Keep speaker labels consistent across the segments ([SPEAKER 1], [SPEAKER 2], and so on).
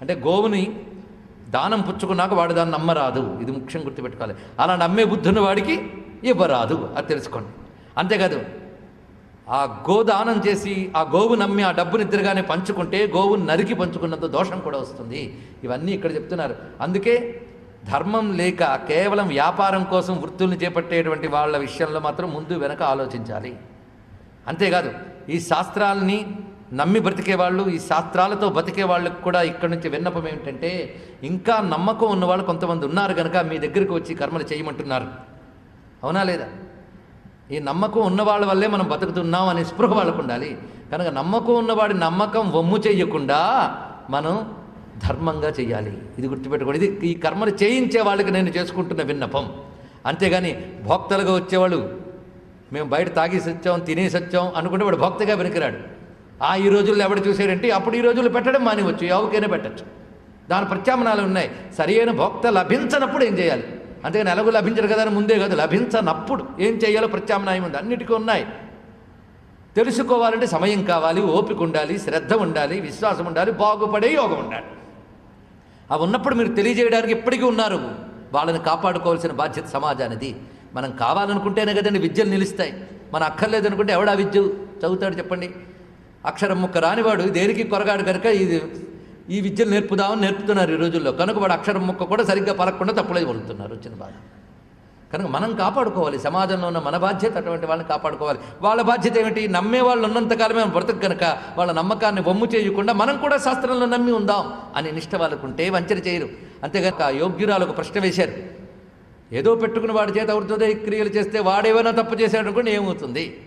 [SPEAKER 1] అంటే గోవుని దానం పుచ్చుకున్నాక వాడు దాన్ని నమ్మరాదు. ఇది ముఖ్యం గుర్తుపెట్టుకోవాలి. అలా నమ్మే బుద్ధున్న వాడికి ఇవ్వరాదు. అది తెలుసుకోండి. అంతేకాదు ఆ గోదానం చేసి ఆ గోవు నమ్మి ఆ డబ్బుని ఇద్దరుగానే పంచుకుంటే గోవుని నరికి పంచుకున్నంత దోషం కూడా వస్తుంది. ఇవన్నీ ఇక్కడ చెప్తున్నారు. అందుకే ధర్మం లేక కేవలం వ్యాపారం కోసం వృత్తుల్ని చేపట్టేటువంటి వాళ్ళ విషయంలో మాత్రం ముందు వెనక ఆలోచించాలి. అంతేకాదు ఈ శాస్త్రాలని నమ్మి బ్రతికే వాళ్ళు ఈ శాస్త్రాలతో బతికే వాళ్ళకి కూడా ఇక్కడ నుంచి విన్నపం ఏమిటంటే ఇంకా నమ్మకం ఉన్నవాళ్ళు కొంతమంది ఉన్నారు కనుక మీ దగ్గరికి వచ్చి కర్మలు చేయమంటున్నారు. అవునా లేదా? ఈ నమ్మకం ఉన్నవాళ్ళ వల్లే మనం బతుకుతున్నాం అనే స్పృహ వాళ్ళకు ఉండాలి. కనుక నమ్మకం ఉన్నవాడి నమ్మకం వమ్ము చేయకుండా మనం ధర్మంగా చేయాలి ఇది గుర్తుపెట్టుకోండి. ఇది ఈ కర్మలు చేయించే వాళ్ళకి నేను చేసుకుంటున్న విన్నపం. అంతేగాని భోక్తలుగా వచ్చేవాళ్ళు మేము బయట తాగేసి వచ్చాం తినేసి వచ్చాం అనుకుంటే వాడు భోక్తగా వెనుకరాడు. ఆ ఈ రోజుల్లో ఎవడు చూసాడంటే అప్పుడు ఈ రోజుల్లో పెట్టడం మానివచ్చు ఎవరికైనా పెట్టచ్చు. దాని ప్రత్యామ్నాలు ఉన్నాయి. సరైన భోక్త లభించనప్పుడు ఏం చేయాలి? అంతేగాని ఎలాగో లభించరు కదా అని ముందే కాదు లభించనప్పుడు ఏం చేయాలో ప్రత్యామ్నాయం ఉంది. అన్నిటికీ ఉన్నాయి. తెలుసుకోవాలంటే సమయం కావాలి ఓపిక ఉండాలి శ్రద్ధ ఉండాలి విశ్వాసం ఉండాలి బాగుపడే యోగం ఉండాలి. అవి ఉన్నప్పుడు మీరు తెలియజేయడానికి ఇప్పటికీ ఉన్నారు. వాళ్ళని కాపాడుకోవాల్సిన బాధ్యత సమాజానిది. మనం కావాలనుకుంటేనే కదండి విద్యలు నిలుస్తాయి. మన అక్కర్లేదనుకుంటే ఎవడా విద్య చదువుతాడు చెప్పండి? అక్షరం ముక్క రానివాడు దేనికి కొరగాడు కనుక ఇది ఈ విద్యలు నేర్పుదామని నేర్పుతున్నారు ఈ రోజుల్లో. కనుక వాడు అక్షరం ముక్క కూడా సరిగ్గా పలకకుండా తప్పులే వండుతున్నారు వచ్చిన బాధ. కనుక మనం కాపాడుకోవాలి. సమాజంలో ఉన్న మన బాధ్యత అటువంటి వాళ్ళని కాపాడుకోవాలి. వాళ్ళ బాధ్యత ఏమిటి? నమ్మే వాళ్ళు ఉన్నంతకాలమే మనం బ్రతకు కనుక వాళ్ళ నమ్మకాన్ని వమ్ము చేయకుండా మనం కూడా శాస్త్రంలో నమ్మి ఉందాం అని నిష్ట వాళ్ళకుంటే వంచన చేయరు. అంతేగాక యోగ్యురాలకు ప్రశ్న వేశారు. ఏదో పెట్టుకుని వాడి చేత అవుతుందో ఈ క్రియలు చేస్తే వాడేమైనా తప్పు చేశాడు అనుకోండి ఏమవుతుంది?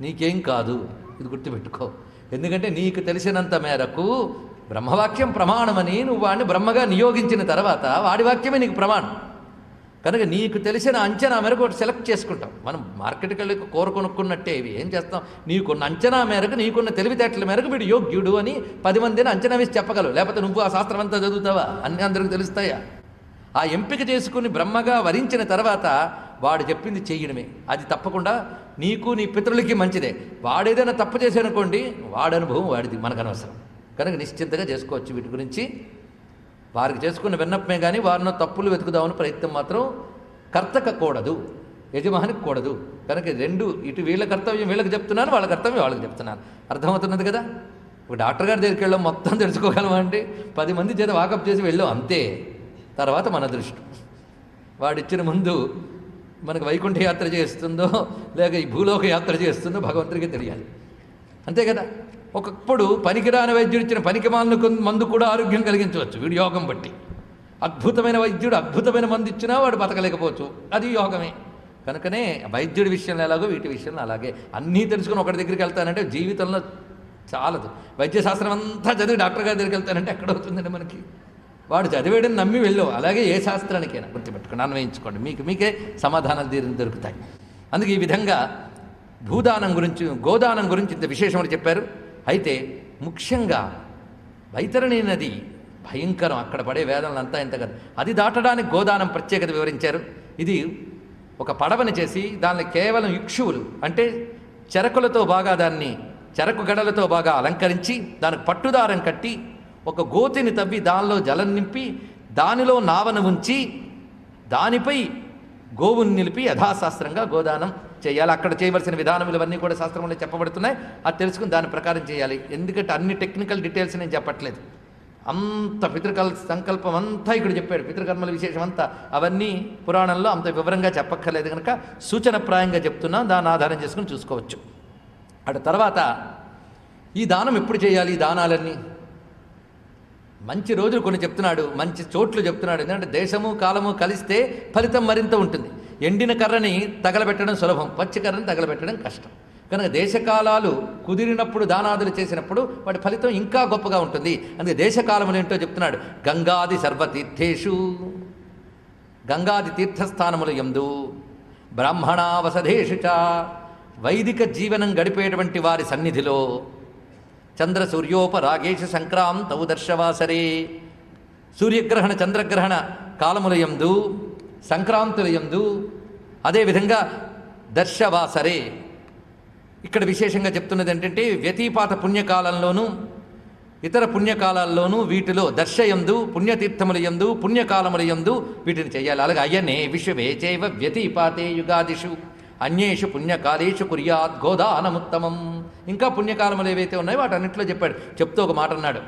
[SPEAKER 1] నీకేం కాదు. ఇది గుర్తుపెట్టుకో. ఎందుకంటే నీకు తెలిసినంత మేరకు బ్రహ్మవాక్యం ప్రమాణమని నువ్వు వాడిని బ్రహ్మగా నియోగించిన తర్వాత వాడి వాక్యమే నీకు ప్రమాణం. కనుక నీకు తెలిసిన అంచనా మేరకు ఒకటి సెలెక్ట్ చేసుకుంటాం. మనం మార్కెట్కి వెళ్ళి కూర కొనుక్కున్నట్టే ఇవి ఏం చేస్తాం? నీకున్న అంచనా మేరకు నీకున్న తెలివితేటల మేరకు వీడు యోగ్యుడు అని పది మందిని అంచనా వేసి చెప్పగలవు. లేకపోతే నువ్వు ఆ శాస్త్రం అంతా చదువుతావా? అన్ని అందరికి తెలుస్తాయా? ఆ ఎంపిక చేసుకుని బ్రహ్మగా వరించిన తర్వాత వాడు చెప్పింది చెయ్యడమే. అది తప్పకుండా నీకు నీ పితరులకి మంచిదే. వాడేదైనా తప్పు చేశానుకోండి వాడి అనుభవం వాడిది మనకు అనవసరం కనుక నిశ్చింతగా చేసుకోవచ్చు వీటి గురించి. వారికి చేసుకున్న విన్నపమే కానీ వారిని తప్పులు వెతుకుదామని ప్రయత్నం మాత్రం కర్తక కూడదు యజమానికి కూడదు. కనుక రెండు ఇటు వీళ్ళ కర్తవ్యం వీళ్ళకి చెప్తున్నాను వాళ్ళ కర్తవ్యం వాళ్ళకి చెప్తున్నాను. అర్థమవుతున్నది కదా? ఒక డాక్టర్ గారి దగ్గరికి వెళ్ళాం మొత్తం తెలుసుకోగలమా అంటే పది మంది చేత వాకప్ చేసి వెళ్ళాం అంతే. తర్వాత మన దృష్టి వాడిచ్చిన ముందు మనకు వైకుంఠ యాత్ర చేస్తుందో లేక ఈ భూలోక యాత్ర చేస్తుందో భగవంతుడికి తెలియాలి. అంతే కదా? ఒకప్పుడు పనికిరాని వైద్యుడు ఇచ్చిన పనికిమాలను మందు కూడా ఆరోగ్యం కలిగించవచ్చు వీడు యోగం బట్టి. అద్భుతమైన వైద్యుడు అద్భుతమైన మందు ఇచ్చినా వాడు బతకలేకపోవచ్చు. అది యోగమే. కనుకనే వైద్యుడి విషయంలో ఎలాగో వీటి విషయంలో అలాగే. అన్నీ తెలుసుకుని ఒకటి దగ్గరికి వెళ్తానంటే జీవితంలో చాలదు. వైద్యశాస్త్రం అంతా చదివి డాక్టర్ గారి దగ్గరికి వెళ్తానంటే ఎక్కడవుతుందండి మనకి? వాడు చదివేయడం నమ్మి వెళ్ళావు అలాగే ఏ శాస్త్రానికైనా గుర్తుపెట్టుకోండి. అన్వయించుకోండి. మీకు మీకే సమాధానాలు తీరు దొరుకుతాయి. అందుకే ఈ విధంగా భూదానం గురించి గోదానం గురించి ఇంత విశేషమని చెప్పారు. అయితే ముఖ్యంగా వైతరణి నది భయంకరం. అక్కడ పడే వేదనలు అంతా ఇంత కదా. అది దాటడానికి గోదానం ప్రత్యేకత వివరించారు. ఇది ఒక పడవని చేసి దానిలో కేవలం ఇక్షువులు అంటే చెరకులతో బాగా దాన్ని చెరకు గడలతో బాగా అలంకరించి దానికి పట్టుదారం కట్టి ఒక గోతిని తవ్వి దానిలో జలం నింపి దానిలో నావను ఉంచి దానిపై గోవుని నిలిపి యథాశాస్త్రంగా గోదానం చేయాలి. అక్కడ చేయవలసిన విధానములు ఇవన్నీ కూడా శాస్త్రంలో చెప్పబడుతున్నాయి. అది తెలుసుకుని దాని ప్రకారం చేయాలి. ఎందుకంటే అన్ని టెక్నికల్ డీటెయిల్స్ నేను చెప్పట్లేదు. అంత పితృకల్ సంకల్పం అంతా ఇక్కడ చెప్పాడు. పితృకర్మల విశేషం అంతా అవన్నీ పురాణంలో అంత వివరంగా చెప్పక్కర్లేదు కనుక సూచనప్రాయంగా చెప్తున్నా. దాన్ని ఆధారం చేసుకుని చూసుకోవచ్చు. అటు తర్వాత ఈ దానం ఎప్పుడు చేయాలి? ఈ దానాలన్నీ? మంచి రోజులు కొన్ని చెప్తున్నాడు మంచి చోట్లు చెప్తున్నాడు. ఎందుకంటే దేశము కాలము కలిస్తే ఫలితం మరింత ఉంటుంది. ఎండిన కర్రని తగలబెట్టడం సులభం పచ్చి కర్రని తగలబెట్టడం కష్టం. కనుక దేశకాలాలు కుదిరినప్పుడు దానాదులు చేసినప్పుడు వాటి ఫలితం ఇంకా గొప్పగా ఉంటుంది. అందుకే దేశకాలములు ఏంటో చెప్తున్నాడు గంగాది సర్వతీర్థేషు. గంగాది తీర్థస్థానములు ఎందు బ్రాహ్మణావసధేషు చ. వైదిక జీవనం గడిపేటువంటి వారి సన్నిధిలో చంద్ర సూర్యోపరాగేష సంక్రాంతౌ దర్శవాసరే. సూర్యగ్రహణ చంద్రగ్రహణ కాలములయందు సంక్రాంతులయందు అదేవిధంగా దర్శవాసరే. ఇక్కడ విశేషంగా చెప్తున్నది ఏంటంటే వ్యతిపాత పుణ్యకాలంలోనూ ఇతర పుణ్యకాలాల్లోనూ వీటిలో దర్శయందు పుణ్యతీర్థముల యందు పుణ్యకాలముల యందు వీటిని చేయాలి. అలాగే అయ్యనే విశ్వవేచేవ వ్యతిపాతే యుగాదిషు. అన్యేషు పుణ్యకాలేషు కుర్యాత్ గోదానముత్తమం. ఇంకా పుణ్యకాలములు ఏవైతే ఉన్నాయో వాటన్నింటిలో చెప్పాడు. చెప్తూ ఒక మాట అన్నాడు.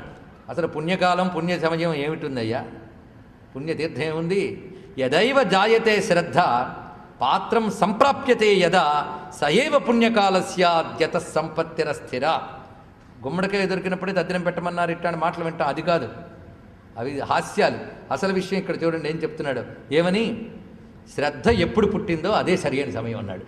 [SPEAKER 1] అసలు పుణ్యకాలం పుణ్య సమయం ఏమిటిందయ్యా? పుణ్యతీర్థం ఏముంది? యదైవ జాయతే శ్రద్ధ పాత్రం సంప్రాప్యతే యదా సయేవ పుణ్యకాలస్యాద్యత సంపత్తిర స్థిర. గుమ్మడికాయ దొరికినప్పుడే దద్దనం పెట్టమన్నారు. ఇట్లాంటి మాటలు వింటాం. అది కాదు. అవి హాస్యాలు. అసలు విషయం ఇక్కడ చూడండి ఏం చెప్తున్నాడు? ఏమని? శ్రద్ధ ఎప్పుడు పుట్టిందో అదే సరైన సమయం అన్నాడు.